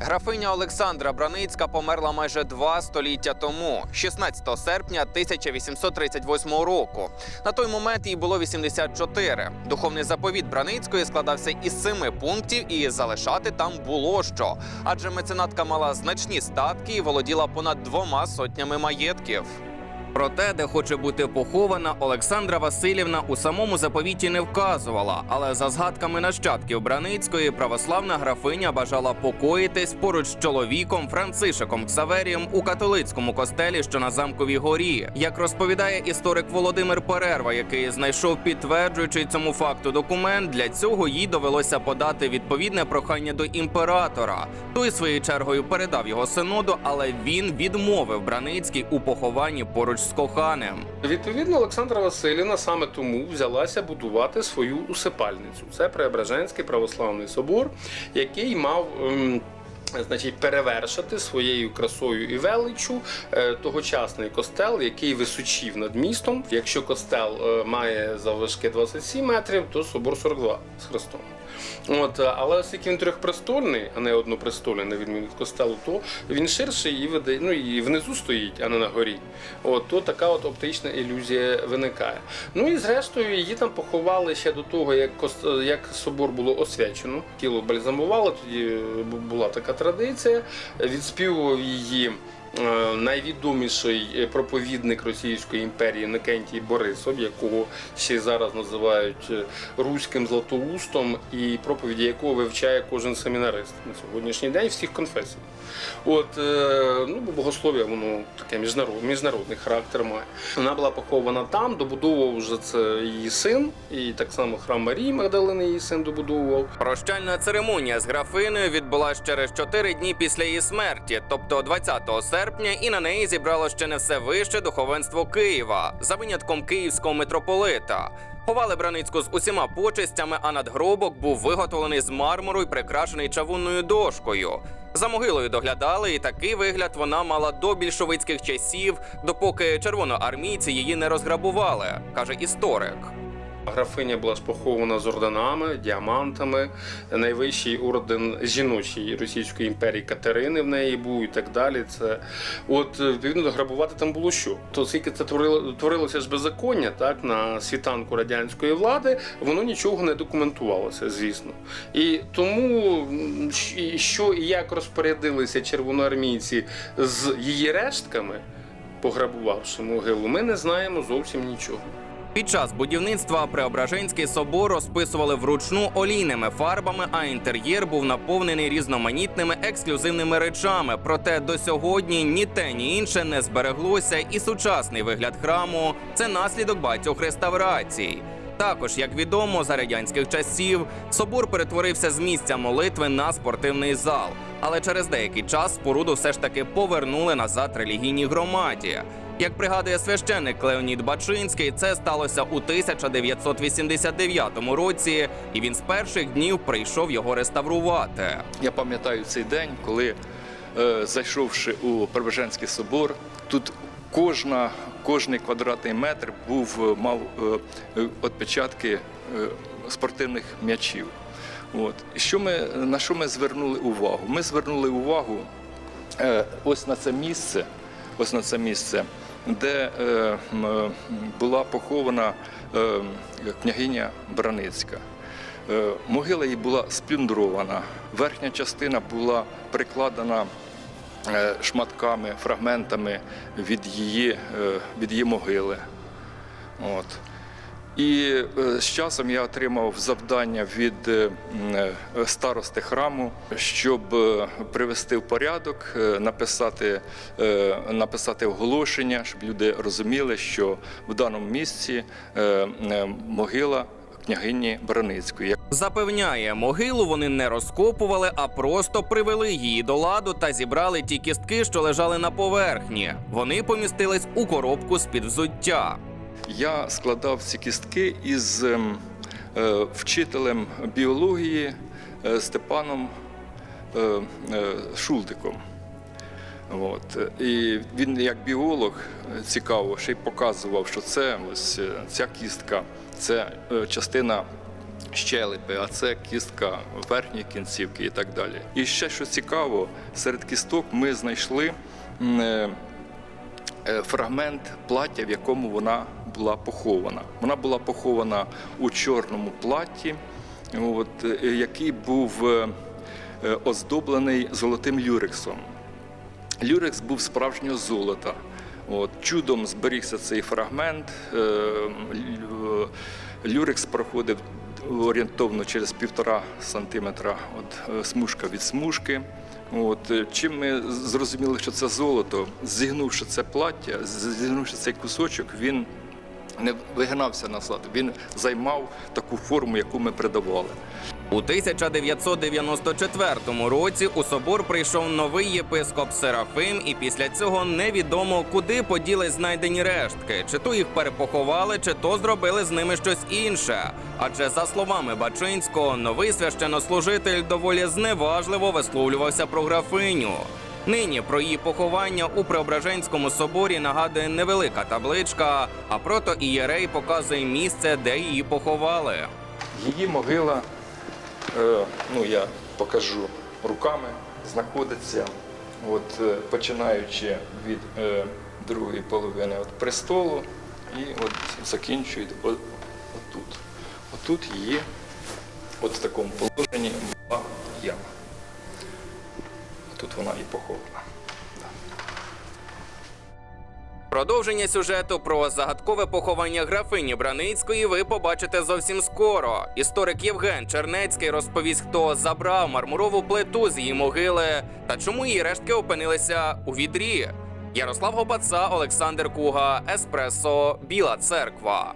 Графиня Олександра Браницька померла майже два століття тому, 16 серпня 1838 року. На той момент їй було 84. Духовний заповіт Браницької складався із семи пунктів, і залишати там було що. Адже меценатка мала значні статки і володіла понад двома сотнями маєтків. Про те, де хоче бути похована, Олександра Васильівна у самому заповіті не вказувала, але за згадками нащадків Браницької православна графиня бажала покоїтись поруч з чоловіком Францишиком Ксаверієм у католицькому костелі, що на замковій горі. Як розповідає історик Володимир Перерва, який знайшов підтверджуючий цьому факту документ, для цього їй довелося подати відповідне прохання до імператора. Той своєю чергою передав його синоду, але він відмовив Браницький у похованні поруч з коханим. Відповідно, Олександра Васильівна саме тому взялася будувати свою усипальницю. Це Преображенський православний собор, який мав. ем, Значить, перевершити своєю красою і величчю е, тогочасний костел, який височів над містом. Якщо костел е, має заввишки 27 метрів, то собор 42 з хрестом. От, е, але оскільки він трьохпрестольний, а не однопрестольний, на відміну від костелу, то він ширший і веде, ну і внизу стоїть, а не на горі. От то така от оптична ілюзія виникає. Ну і зрештою її там поховали ще до того, як кос- як собор було освячено. Тіло бальзамували. Тоді була така традиція. Відспівував її. Е, Найвідоміший е, проповідник Російської імперії Никентій Борисов, якого ще зараз називають е, руським златоустом, і проповіді якого вивчає кожен семінарист на сьогоднішній день всіх конфесій. От ну, богослов'я воно таке міжнарод, міжнародний характер має. Вона була похована там, добудовував вже це її син, і так само храм Марії Магдалини її син добудовував. Прощальна церемонія з графиною відбулася через чотири дні після її смерті, тобто 20 серпня, і на неї зібрало ще не все вище духовенство Києва за винятком київського митрополита. Ховали Браницьку з усіма почестями, а надгробок був виготовлений з мармуру і прикрашений чавунною дошкою. За могилою доглядали, і такий вигляд вона мала до більшовицьких часів, допоки червоноармійці її не розграбували, каже історик. Графиня була ж похована з орденами, діамантами. Найвищий орден жіночої Російської імперії Катерини в неї був і так далі. Це от відповідно грабувати там було що? То оскільки це творило, творилося ж беззаконня, так на світанку радянської влади, воно нічого не документувалося, звісно. І тому що і як розпорядилися червоноармійці з її рештками, пограбувавши могилу, ми не знаємо зовсім нічого. Під час будівництва Преображенський собор розписували вручну олійними фарбами, а інтер'єр був наповнений різноманітними ексклюзивними речами. Проте до сьогодні ні те, ні інше не збереглося, і сучасний вигляд храму це наслідок багатьох реставрацій. Також, як відомо, за радянських часів собор перетворився з місця молитви на спортивний зал. Але через деякий час споруду все ж таки повернули назад релігійній громаді. Як пригадує священник Леонід Бачинський, це сталося у 1989 році, і він з перших днів прийшов його реставрувати. Я пам'ятаю цей день, коли, е, зайшовши у Преображенський собор, тут кожна, кожний квадратний метр був, е, мав е, е, е, спортивних м'ячів. От. Що ми, на що ми звернули увагу? Ми звернули увагу е, ось на це місце, ось на це місце, де е, е, була похована е, княгиня Браницька. Могила її була сплюндрована. Верхня частина була прикладена шматками, фрагментами від її, від її могили. От. І е, з часом я отримав завдання від е, е, старости храму, щоб привести в порядок, написати, написати оголошення, щоб люди розуміли, що в даному місці могила княгині Браницької. Запевняє, могилу вони не розкопували, а просто привели її до ладу та зібрали ті кістки, що лежали на поверхні. Вони помістились у коробку з під взуття. Я складав ці кістки із ем, е, вчителем біології е, Степаном е, Шулдиком. От. І він як біолог цікаво, ще й показував, що це ось ця кістка, це частина щелепи, а це кістка верхньої кінцівки і так далі. І ще що цікаво, серед кісток ми знайшли фрагмент плаття, в якому вона була похована. Вона була похована у чорному платті, от, е, який був е, е, оздоблений золотим люрексом. Люрекс був справжнього золота. От, чудом зберігся цей фрагмент. Е, Люрекс проходив орієнтовно через півтора сантиметра от, е, смужка від смужки. От, е, чим ми зрозуміли, що це золото, зігнувши це плаття, зігнувши цей кусочок, він не вигинався назад, він займав таку форму, яку ми придавали. У 1994 році у собор прийшов новий єпископ Серафим, і після цього невідомо, куди поділи знайдені рештки, чи то їх перепоховали, чи то зробили з ними щось інше. Адже за словами Бачинського, новий священнослужитель доволі зневажливо висловлювався про графиню. Нині про її поховання у Преображенському соборі нагадує невелика табличка, а прото ієрей показує місце, де її поховали. Її могила, ну я покажу руками, знаходиться, от, е, починаючи від е, другої половини от престолу і от закінчують отут. Отут її, от в такому положенні була яма. Тут вона і похована. Продовження сюжету про загадкове поховання графині Браницької ви побачите зовсім скоро. Історик Євген Чернецький розповість, хто забрав мармурову плиту з її могили та чому її рештки опинилися у відрі. Ярослав Гопаца, Олександр Куга, Еспресо, Біла Церква.